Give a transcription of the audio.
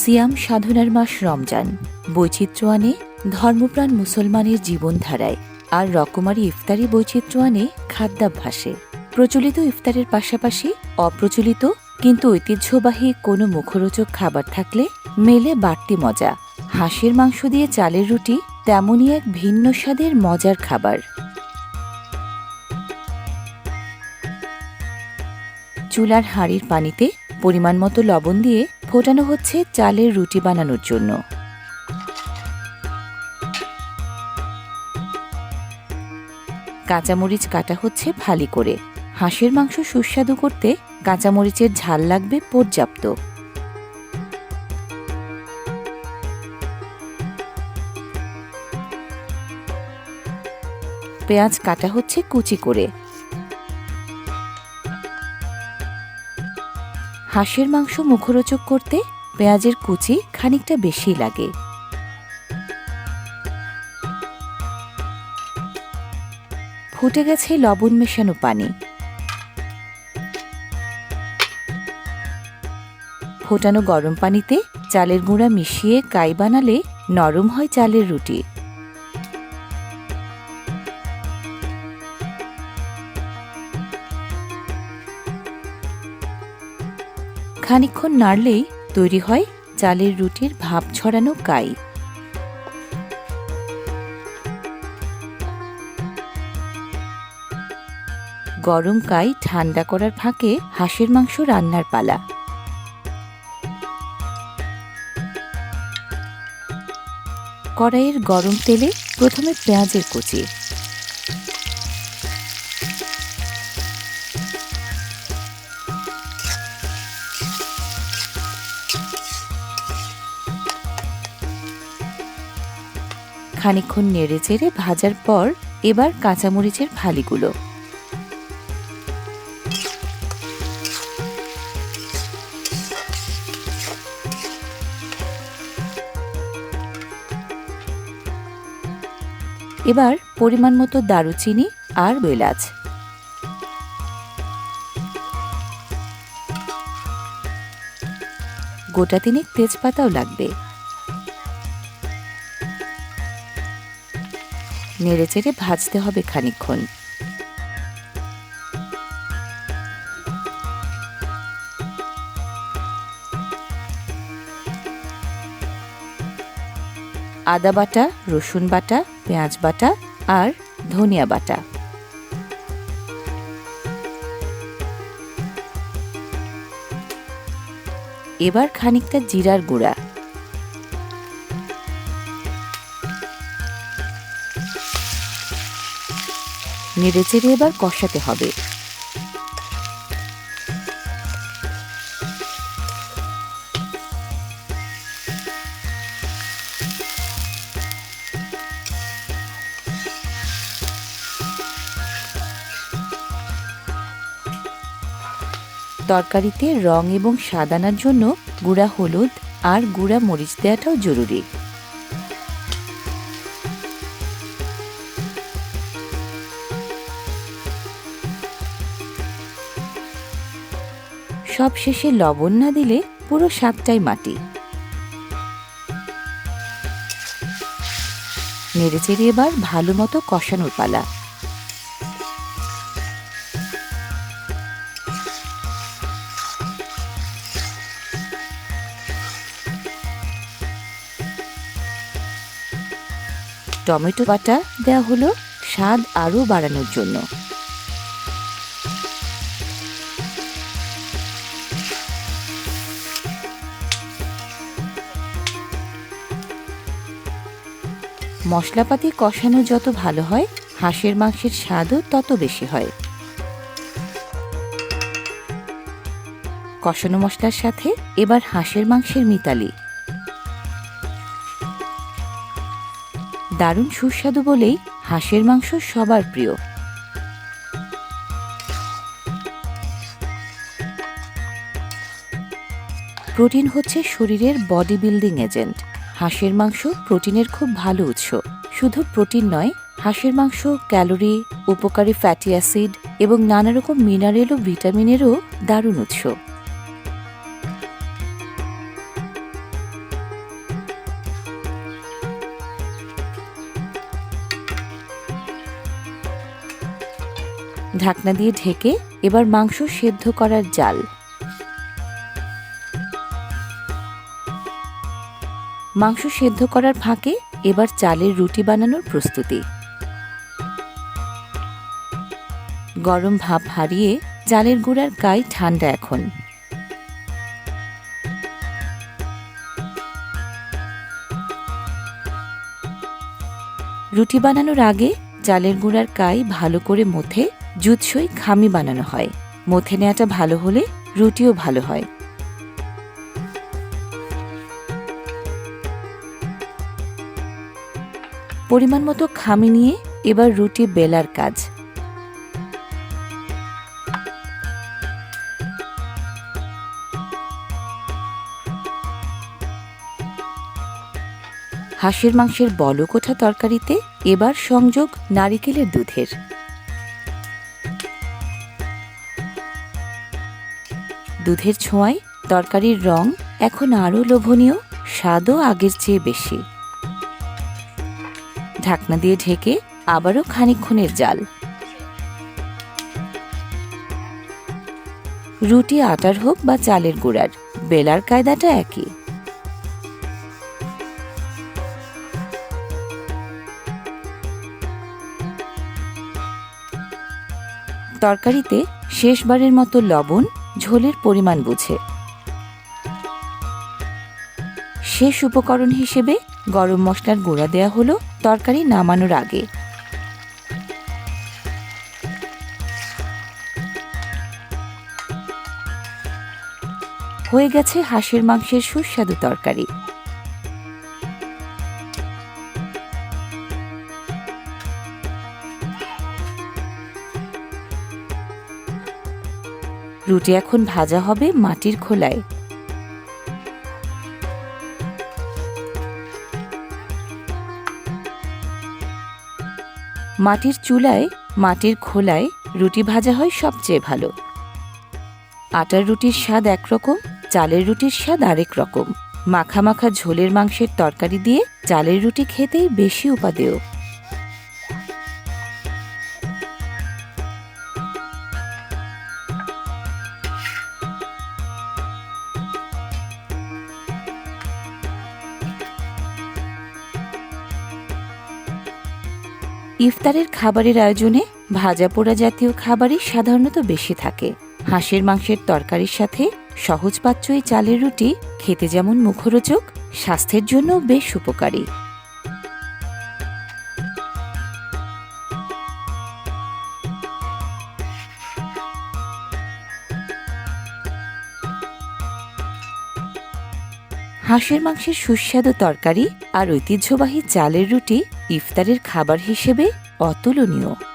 সিয়াম সাধনার মাস রমজান। বৈচিত্র্য আনে ধর্মপ্রাণ মুসলমানের জীবনধারায় আর রকমারি ইফতারি বৈচিত্র্য আনে খাদ্যাভ্যাসে। প্রচলিত ইফতারের পাশাপাশি অপ্রচলিত কিন্তু ঐতিহ্যবাহী কোনো মুখরোচক খাবার থাকলে মেলে বাড়তি মজা। হাঁসের মাংস দিয়ে চালের রুটি তেমনই এক ভিন্ন স্বাদের মজার খাবার। চুলার হাঁড়ির পানিতে পরিমাণ মতো লবণ দিয়ে ফোটানো হচ্ছে চালের রুটি বানানোর জন্য। কাঁচামরিচ কাটা হচ্ছে ফালি করে। হাঁসের মাংস সুস্বাদু করতে কাঁচামরিচের ঝাল লাগবে পর্যাপ্ত। পেঁয়াজ কাটা হচ্ছে কুচি করে। হাঁসের মাংস মুখরোচক করতে পেঁয়াজের কুচি খানিকটা বেশি লাগে। ফুটে গেছে লবণ মেশানো পানি। ফোটানো গরম পানিতে চালের গুঁড়া মিশিয়ে কাই বানালে নরম হয় চালের রুটি। খানিকক্ষণ নাড়লেই তৈরি হয় চালের রুটির ভাপ ছড়ানো কাই। গরম কাই ঠান্ডা করার ফাঁকে হাঁসের মাংস রান্নার পালা। কড়াইয়ের গরম তেলে প্রথমে পেঁয়াজের কুচি। খানিকক্ষণ নেড়ে চেড়ে ভাজার পর এবার কাঁচামরিচের ফালিগুলো। এবার পরিমাণ মতো দারুচিনি আর বেলাচ। গোটা তিনেক তেজপাতাও লাগবে। নেড়ে চেড়ে ভাজতে হবে খানিকক্ষণ। আদা বাটা, রসুন বাটা, পেঁয়াজ বাটা আর ধনিয়া বাটা। এবার খানিকটা জিরার গুঁড়া। নেড়েচেড়ে এবার কষাতে হবে। তরকারিতে রং এবং স্বাদ আনার জন্য গুঁড়া হলুদ আর গুঁড়া মরিচ দেওয়াটাও জরুরি। সব শেষে লবণ না দিলে পুরো স্বাদটাই মাটি। নেড়েচেড়ে এবার ভালো মতো কষানোর পালা। টমেটো বাটা দেওয়া হলো স্বাদ আরও বাড়ানোর জন্য। মশলাপাতি কষানো যত ভালো হয়, হাঁসের মাংসের স্বাদও তত বেশি হয়। কষানো মশলার সাথে এবার হাঁসের মাংসের মিতালি। দারুণ সুস্বাদু বলেই হাঁসের মাংস সবার প্রিয়। প্রোটিন হচ্ছে শরীরের বডি বিল্ডিং এজেন্ট। হাঁসের মাংস প্রোটিনের খুব ভালো উৎস। শুধু প্রোটিন নয়, হাঁসের মাংস, ক্যালোরি, উপকারী ফ্যাটি অ্যাসিড এবং নানা রকম মিনারেল ও ভিটামিনেরও দারুণ উৎস। ঢাকনা দিয়ে ঢেকে এবার মাংস সেদ্ধ করার জাল। মাংস সেদ্ধ করার ফাঁকে এবার চালের রুটি বানানোর প্রস্তুতি। গরম ভাপ হারিয়ে চালের গুঁড়ার গায়ে ঠান্ডা এখন। রুটি বানানোর আগে চালের গুঁড়ার কাই ভালো করে মথে জুৎসই খামি বানানো হয়। মথে নেওয়াটা ভালো হলে রুটিও ভালো হয়। পরিমাণ মতো খামি নিয়ে এবার রুটি বেলার কাজ। হাঁসের মাংসের বলকোঠা তরকারিতে এবার সংযোগ নারিকেলের দুধের। দুধের ছোঁয়ায় তরকারির রং এখন আরও লোভনীয়, স্বাদও আগের চেয়ে বেশি। ঢাকনা দিয়ে ঢেকে আবারও খানিকক্ষণের জাল। রুটি আটার হোক বা চালের গুঁড়ার, বেলার কায়দাটা একই। তরকারিতে শেষবারের মতো লবণ, ঝোলের পরিমাণ বুঝে। শেষ উপকরণ হিসেবে গরম মশলার গুঁড়া দেয়া হলো তরকারি নামানোর আগে। হয়ে গেছে হাঁসের মাংসের সুস্বাদু তরকারি। রুটি এখন ভাজা হবে মাটির খোলায়। মাটির চুলায়, মাটির খোলায় রুটি ভাজা হয় সবচেয়ে ভালো। আটার রুটির স্বাদ একরকম, চালের রুটির স্বাদ আরেক রকম। মাখা মাখা ঝোলের মাংসের তরকারি দিয়ে চালের রুটি খেতেই বেশি উপাদেয়। ইফতারের খাবারের আয়োজনে ভাজা পোড়া জাতীয় খাবারই সাধারণত বেশি থাকে। হাঁসের মাংসের তরকারির সাথে সহজপাচ্য এই চালের রুটি খেতে যেমন মুখরোচক, স্বাস্থ্যের জন্য বেশ উপকারী। হাঁসের মাংসের সুস্বাদু তরকারি আর ঐতিহ্যবাহী চালের রুটি ইফতারের খাবার হিসেবে অতুলনীয়।